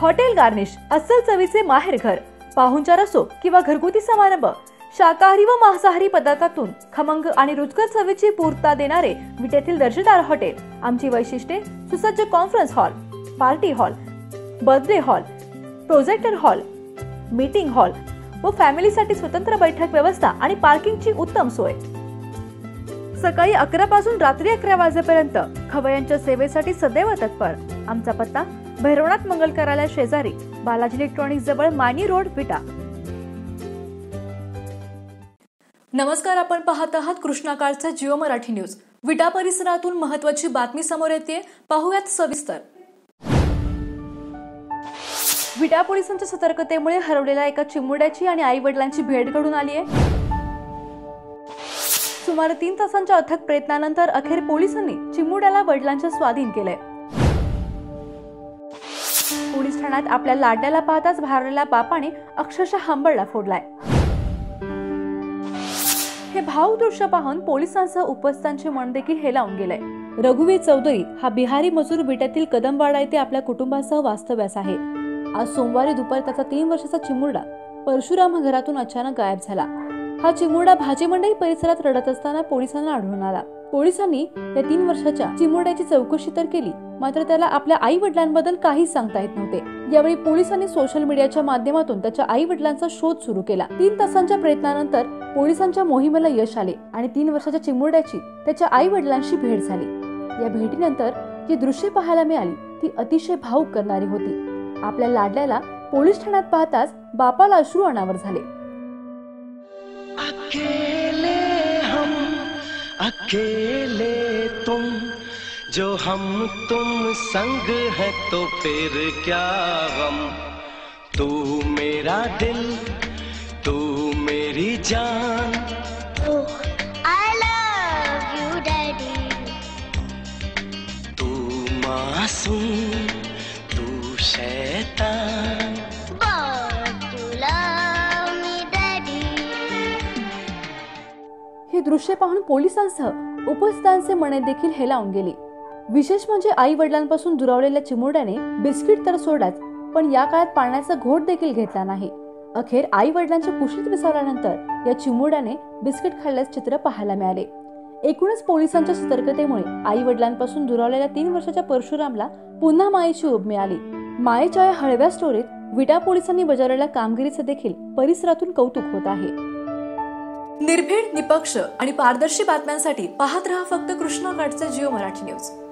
Hotel garnish अस्सल चवीचे माहेरघर पाहुणचार असो किंवा घरगुती समारंभ शाकाहारी व मांसाहारी पदार्थातून खमंग आणि रुचकर चवीची पूर्तता देणारे विट्यातील दर्जेदार हॉटेल आमची वैशिष्ट्ये सुसज्ज conference hall party hall birthday hall projector hall meeting hall व फॅमिलीसाठी स्वतंत्र बैठक व्यवस्था आणि पार्किंगची उत्तम सोय. सकाळी अकरा पासून रात्री अकरा वाजेपर्यंत खवयांच्या सेवेसाठी सदैव तत्पर. आमचा पत्ता भैरवनाथ मंगल कार्यालय शेजारी बालाजी इलेक्ट्रॉनिक्स जवळ मानी रोड विटा. नमस्कार आपण पाहत आहात कृष्णाकाळचा जिओ मराठी न्यूज. विटा परिसरातून महत्वाची बातमी समोर येते पाहूयात सविस्तर. विटा पोलिसांच्या सतर्कतेमुळे हरवलेल्या एका चिमुरड्याची आणि आई वडिलांची भेट घडून आली आहे. सुमारे तीन तासांच्या अथक प्रयत्नानंतर अखेर पोलिसांनी चिमुरड्याला वडिलांच्या स्वाधीन केलंय. पोलीस ठाण्यात आपल्या लाडण्याला पाहताच भारलेल्या बापाने अक्षरशः हंबळला फोडलाय. हे भाऊ दृश्य पाहून पोलिसांसह उपस्थांचे मन देखील हेलावून गेलंय. रघुवीर चौधरी हा बिहारी मजूर बेट्यातील कदमवाडा येथे आपल्या कुटुंबासह वास्तव्यास आहे. आज सोमवारी दुपारी त्याचा तीन वर्षाचा चिमुरडा परशुराम घरातून अचानक गायब झाला. हा चिमुरडा भाजी मंडई परिसरात रडत असताना पोलिसांना आढळून आला. पोलिसांनी या तीन वर्षाच्या चिमुरड्याची चौकशी तर केली मात्र त्याला आपल्या आई वडिलांबद्दल काहीच सांगता येत नव्हते. यावेळी पोलिसांनी सोशल मीडियाच्या माध्यमातून त्याच्या आई वडिलांचा शोध सुरू केला. तीन तासांच्या प्रयत्नानंतर पोलिसांच्या मोहिमेला यश आले आणि तीन वर्षाच्या चिमुरड्याची त्याच्या आई वडिलांशी भेट झाली. या भेटीनंतर जी दृश्य पाहायला मिळाली ती अतिशय भावुक करणारी होती. आपल्या लाडल्याला पोलीस ठाण्यात पाहताच बापाला अश्रू अनावर झाले. अकेले तुम, जो हम तुम संग है तो फिर क्या गम? तू मेरा दिल, तू मेरी जान ही दृश्य पाहून पोलिसांसह उपस्थितांचे मने देखील हेलावून गेली. विशेष म्हणजे आई वडिलांपासून दुरावलेल्या चिमुरड्याने बिस्किट तर सोडाच पण या काळात पाण्याचा घोट देखील घेतला नाही. अखेर आई वडिलांच्या कुशीत विसरल्यानंतर या चिमुरड्याने बिस्किट खाल्ल्यास चित्र पाहायला मिळाले. एकूणच पोलिसांच्या सतर्कतेमुळे आई वडिलांपासून दुरावलेल्या तीन वर्षाच्या परशुरामला पुन्हा मायेची उभ मिळाली. मायेच्या या हळव्या स्टोरीत विटा पोलिसांनी बजावलेल्या कामगिरीचे देखील परिसरातून कौतुक होत आहे. निर्भीड निपक्ष आणि पारदर्शी बातम्यांसाठी पाहत रहा फक्त कृष्णाकाठचे जिओ मराठी न्यूज.